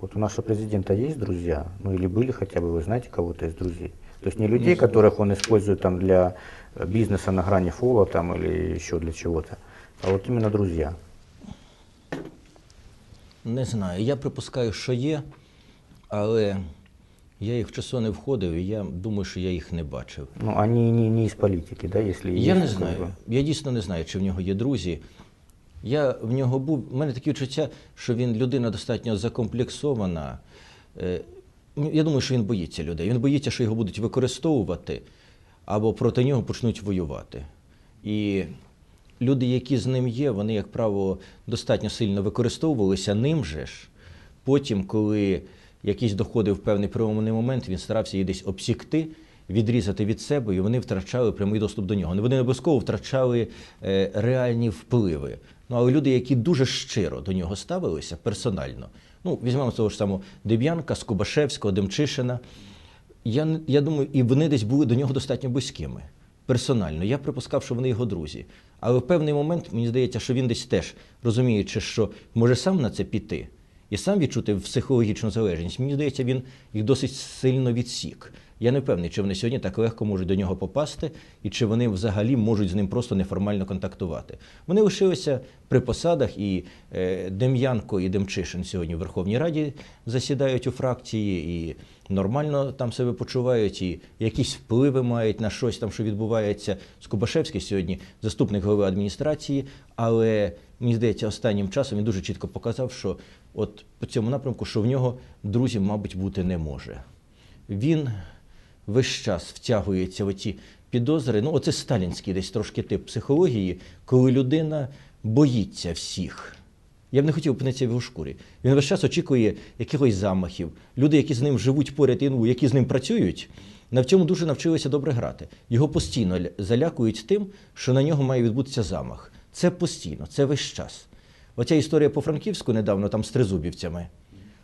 Вот у нашего президента есть друзья? Ну или были хотя бы, вы знаете кого-то из друзей? То есть не людей, которых он использует там для э, бизнеса на грани фола там или еще для чего-то, а вот именно друзья. Не знаю. Я припускаю, що є, але я їх в часу не входив, і я думаю, що я їх не бачив. Ну они не, не из политики, да, если Я есть, не как знаю. бы. Я дійсно не знаю, чи в нього є друзі. Я в нього був. У мене таке відчуття, що він людина достатньо закомплексована. Е, Я думаю, що він боїться людей. Він боїться, що його будуть використовувати або проти нього почнуть воювати. І люди, які з ним є, вони, як правило, достатньо сильно використовувалися ним же ж. Потім, коли якийсь доходив певний переломний момент, він старався її десь обсікти, відрізати від себе, і вони втрачали прямий доступ до нього. Вони не обов'язково втрачали е, реальні впливи. Ну, але люди, які дуже щиро до нього ставилися персонально. Ну, візьмемо того ж самого Деб'янка, Скубашевського, Демчишина. Я, я думаю, і вони десь були до нього достатньо близькими. Персонально. Я припускав, що вони його друзі. Але в певний момент мені здається, що він десь теж, розуміючи, що може сам на це піти і сам відчути психологічну залежність, мені здається, він їх досить сильно відсік. Я не впевнений, чи вони сьогодні так легко можуть до нього попасти, і чи вони взагалі можуть з ним просто неформально контактувати. Вони лишилися при посадах, і е, Дем'янко і Демчишин сьогодні в Верховній Раді засідають у фракції і нормально там себе почувають, і якісь впливи мають на щось там, що відбувається. Скубашевський сьогодні заступник голови адміністрації, але мені здається, останнім часом він дуже чітко показав, що от по цьому напрямку, що в нього друзів, мабуть, бути не може. Він весь час втягується в ці підозри. Ну, оце сталінський десь трошки тип психології, коли людина боїться всіх. Я б не хотів опинитися в його шкурі. Він весь час очікує якихось замахів. Люди, які з ним живуть поряд, і, ну, які з ним працюють, на в цьому дуже навчилися добре грати. Його постійно ля- залякують тим, що на нього має відбутися замах. Це постійно, це весь час. Оця історія по Франківську недавно там з тризубівцями.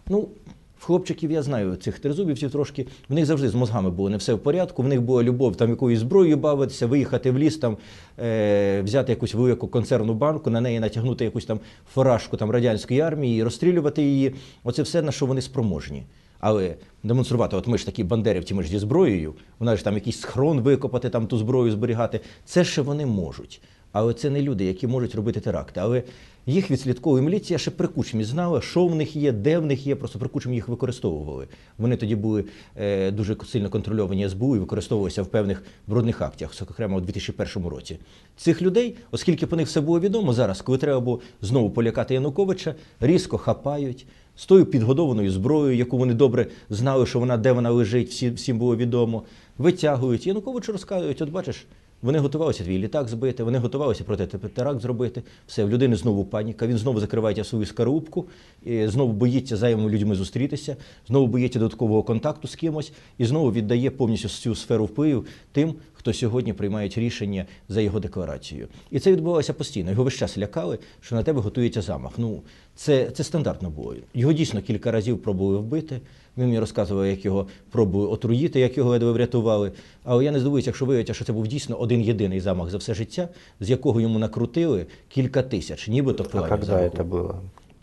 Ну, в хлопчиків я знаю цих тризубівців трошки. В них завжди з мозгами було не все в порядку. В них була любов там якоюсь зброєю бавитися, виїхати в ліс, там, е, взяти якусь велику консервну банку, на неї натягнути якусь там фуражку там, радянської армії і розстрілювати її. Оце все, на що вони спроможні. Але демонструвати, от ми ж такі бандерівці, ми ж зі зброєю, вона ж там якийсь схрон викопати, там ту зброю зберігати. Це ще вони можуть. Але це не люди, які можуть робити теракти. Але їх відслідковує міліція ще при кучмі знала, що в них є, де в них є. Просто при кучмі їх використовували. Вони тоді були е, дуже сильно контрольовані СБУ і використовувалися в певних брудних актах, зокрема у 2001 році. Цих людей, оскільки по них все було відомо, зараз, коли треба було знову полякати Януковича, різко хапають. З тою підгодованою зброєю, яку вони добре знали, що вона де вона лежить, всі, всім було відомо, витягують. Януковичу розказують, от бачиш, вони готувалися твій літак збити, вони готувалися проти теракт зробити. Все, в людини знову паніка. Він знову закриває свою скарубку, і знову боїться зайвими людьми зустрітися, знову боїться додаткового контакту з кимось і знову віддає повністю цю сферу впливу тим, хто сьогодні приймає рішення за його декларацією. І це відбувалося постійно. Його весь час лякали, що на тебе готується замах. Ну, це, це стандартно було. Його дійсно кілька разів пробували вбити. Він мені розказував, як його пробували отруїти, як його ледве врятували. Але я не здивуюся, якщо виявиться, що це був дійсно один єдиний замах за все життя, з якого йому накрутили кілька тисяч, нібито А планів когда замаху. это было?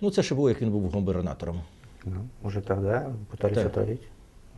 Ну, це ще було, як він був губернатором. Ну, уже тогда пытались Так. отравить?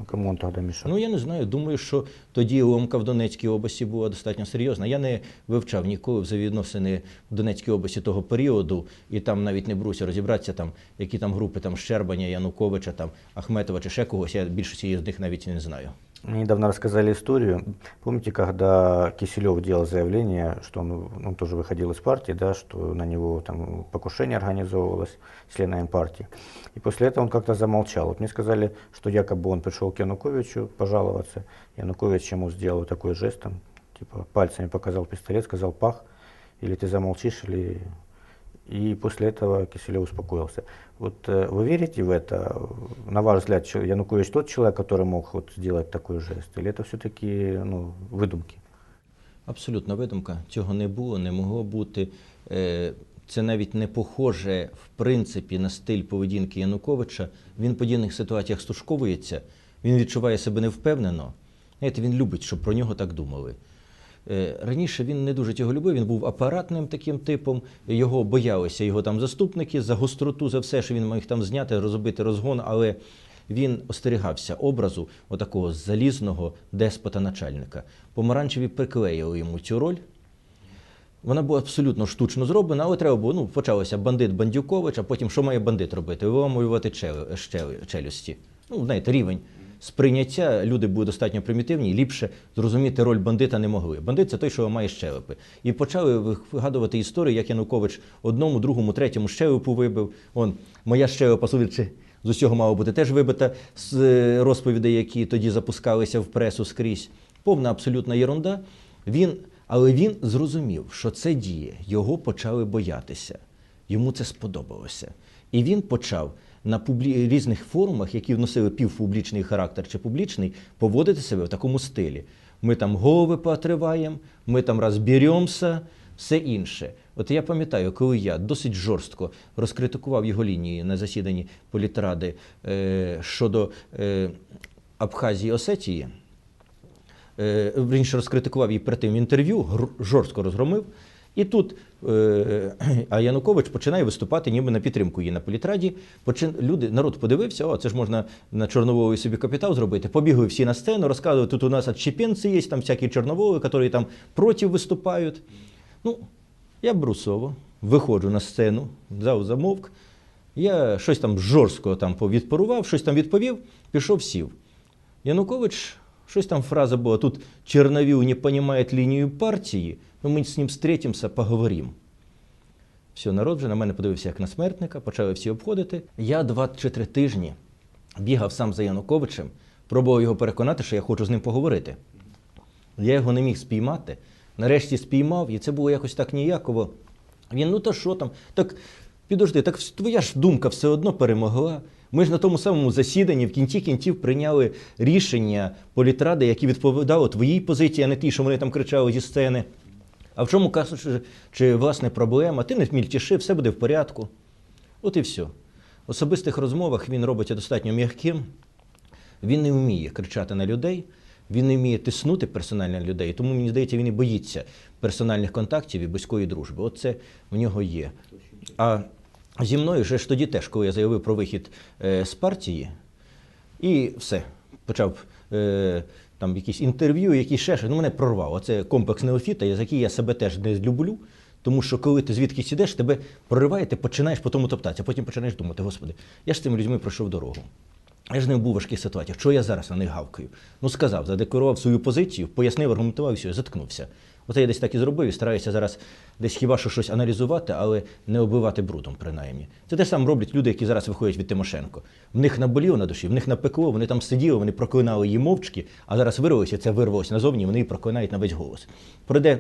А кому он тогда мішав? Ну я не знаю. Думаю, що тоді ломка в Донецькій області була достатньо серйозна. Я не вивчав ніколи взаємовідносини в Донецькій області того періоду, і там навіть не бруся розібратися, там які там групи там Щербаня, Януковича, там Ахметова чи ще когось. Я більшості з них навіть не знаю. Мне недавно рассказали историю. Помните, когда Киселев делал заявление, что он, он тоже выходил из партии, да, что на него там покушение организовывалось членами партии. И после этого он как-то замолчал. Вот мне сказали, что якобы он пришел к Януковичу пожаловаться. Янукович ему сделал такой жест, там, типа пальцами показал пистолет, сказал пах, или ты замолчишь, или... И после этого Киселев успокоился. Вот э, вы верите в это? На ваш взгляд, че- Янукович тот человек, который мог вот сделать такой жест? Или это все-таки ну, выдумки? Абсолютна видумка. Цього не було, не могло бути. Е, Це навіть не похоже в принципі на стиль поведінки Януковича. Він в подібних ситуаціях стушковується, він відчуває себе невпевнено. Знаєте, він любить, щоб про нього так думали. Е, Раніше він не дуже його любив, він був апаратним таким типом, його боялися його там заступники за гостроту, за все, що він міг там зняти, розбити розгон, але він остерігався образу отакого залізного деспота-начальника. Помаранчеві приклеїли йому цю роль. Вона була абсолютно штучно зроблена, але треба було, ну, почалося бандит Бандюкович, а потім що має бандит робити? Щел- челюсті. Ну, знаєте, рівень сприйняття люди були достатньо примітивні, ліпше зрозуміти роль бандита не могли. Бандит це той, що ламає щелепи. І почали вигадувати історії, як Янукович одному, другому, третьому щелепу вибив. Он, моя щелепа, судячи з усього мало бути теж вибита з е, розповідей, які тоді запускалися в пресу скрізь. Повна абсолютна єрунда. Він, але він зрозумів, що це діє, його почали боятися. Йому це сподобалося. І він почав на публі... різних форумах, які носили півпублічний характер чи публічний, поводити себе в такому стилі. Ми там голови поотриваємо, ми там розберемося, все інше. От я пам'ятаю, коли я досить жорстко розкритикував його лінії на засіданні політради е, щодо е, Абхазії Осетії, е, верніше розкритикував її перед тим інтерв'ю, жорстко розгромив. І тут е, а Янукович починає виступати ніби на підтримку її на політраді. Люди, народ подивився, о, це ж можна на Чорноволі собі капітал зробити. Побігли всі на сцену, розказують, тут у нас отчепенці є, там всякі чорноволи, які там проти виступають. Ну, я брусово виходжу на сцену, зал замовк. Я щось там жорстко там відпарував, щось там відповів, пішов сів. Янукович, щось там фраза була, тут Черновил не понимает лінію партії, ну ми з ним встретимся, поговорим. Все, народ вже на мене подивився як на смертника, почали всі обходити. Я два чи три тижні бігав сам за Януковичем, пробував його переконати, що я хочу з ним поговорити. Я його не міг спіймати. Нарешті спіймав, і це було якось так ніяково. Він, ну та що там? Так підожди, так твоя ж думка все одно перемогла. Ми ж на тому самому засіданні в кінці кінців прийняли рішення політради, які відповідали твоїй позиції, а не тій, що вони там кричали зі сцени. А в чому кажучи, чи власне проблема? Ти не мільтіши, все буде в порядку. От і все. В особистих розмовах він робиться достатньо м'яким. Він не вміє кричати на людей, він не вміє тиснути персонально на людей. Тому мені здається, він і боїться персональних контактів і близької дружби. От це в нього є. А зі мною ще ж тоді теж, коли я заявив про вихід е, з партії, і все, почав е, там якісь інтерв'ю, якісь ще. Ну, мене прорвало. Це комплекс неофіта, за який я себе теж не люблю. Тому що коли ти звідкись ідеш, тебе прориває, ти починаєш по тому топтатися, потім починаєш думати, господи, я ж з цими людьми пройшов дорогу. Я ж не був важких ситуаціях. Чого я зараз на них гавкаю? Ну сказав, задекорував свою позицію, пояснив, аргументував і все, заткнувся. Оце я десь так і зробив і стараюся зараз десь хіба що щось аналізувати, але не оббивати брудом, принаймні. Це те саме роблять люди, які зараз виходять від Тимошенко. В них наболіло на душі, в них напекло, вони там сиділи, вони проклинали її мовчки, а зараз вирвалося, це вирвалося назовні, і вони її проклинають на весь голос. Пройде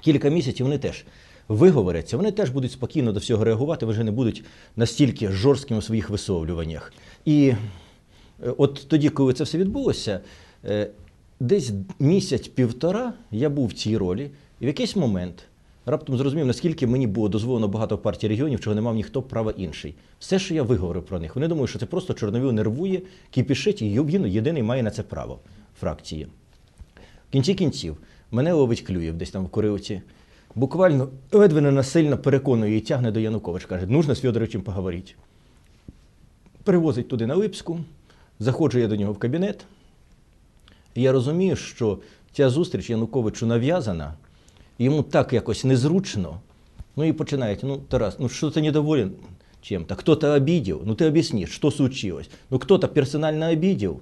кілька місяців, вони теж виговоряться, вони теж будуть спокійно до всього реагувати, вони вже не будуть настільки жорсткими у своїх висловлюваннях. І е, от тоді, коли це все відбулося, е, десь місяць-півтора я був в цій ролі, і в якийсь момент раптом зрозумів, наскільки мені було дозволено багато в партії регіонів, чого не мав ніхто права інший. Все, що я виговорив про них, вони думають, що це просто Чорновіл нервує, кіпішить, і він єдиний має на це право фракції. В кінці кінців мене ловить Клюєв десь там в Курилці. Буквально ледве не насильно переконує і тягне до Януковича. Каже, нужно з Федоровичем поговорити. Перевозить туди на Липську, заходжу я до нього в кабінет. І я розумію, що ця зустріч Януковичу нав'язана, і йому так якось незручно. Ну и починаете, ну, Тарас, ну что ты недоволен чем-то? Кто-то обидел? Ну ты объясни, что случилось? Ну кто-то персонально обидел?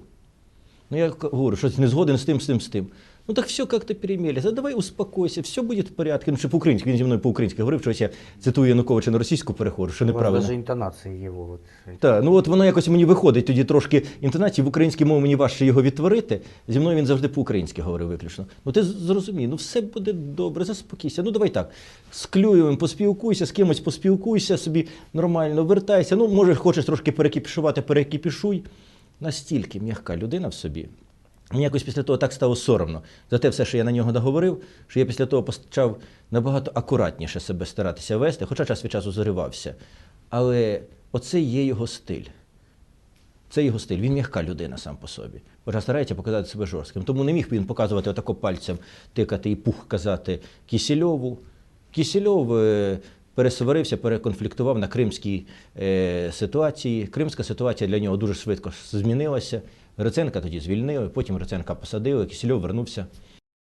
Ну я к- говорю, що не згоден з тим, з тим, з тим. Ну так все как-то перемелись. А давай успокойся, все буде в порядку. Ну, ще по-українськи, він зі мною по-українськи говорив, що я цитую Януковича на російську переходжу, що неправильно. даже интонации его вот. Так, ну от воно якось мені виходить тоді трошки інтонації. В українській мові мені важче його відтворити. Зі мною він завжди по-українськи говорив виключно. Ну ти зрозумій, ну все буде добре, заспокійся. Ну давай так. З Клюєвим поспілкуйся, з кимось поспілкуйся, собі нормально вертайся. Ну, може, хочеш трошки перекіпішувати, перекіпішуй. Настільки м'яка людина в собі. Мені якось після того так стало соромно за те все, що я на нього наговорив, що я після того почав набагато акуратніше себе старатися вести, хоча час від часу заривався. Але оце є його стиль. Це його стиль. Він м'яка людина сам по собі. Хоча старається показати себе жорстким. Тому не міг він показувати отако пальцем, тикати і пух казати Кісільову. Кісільов е, пересварився, переконфліктував на кримській е, ситуації. Кримська ситуація для нього дуже швидко змінилася. Гриценка тоді звільнили, потім Реценка посадили, Кісільов вернувся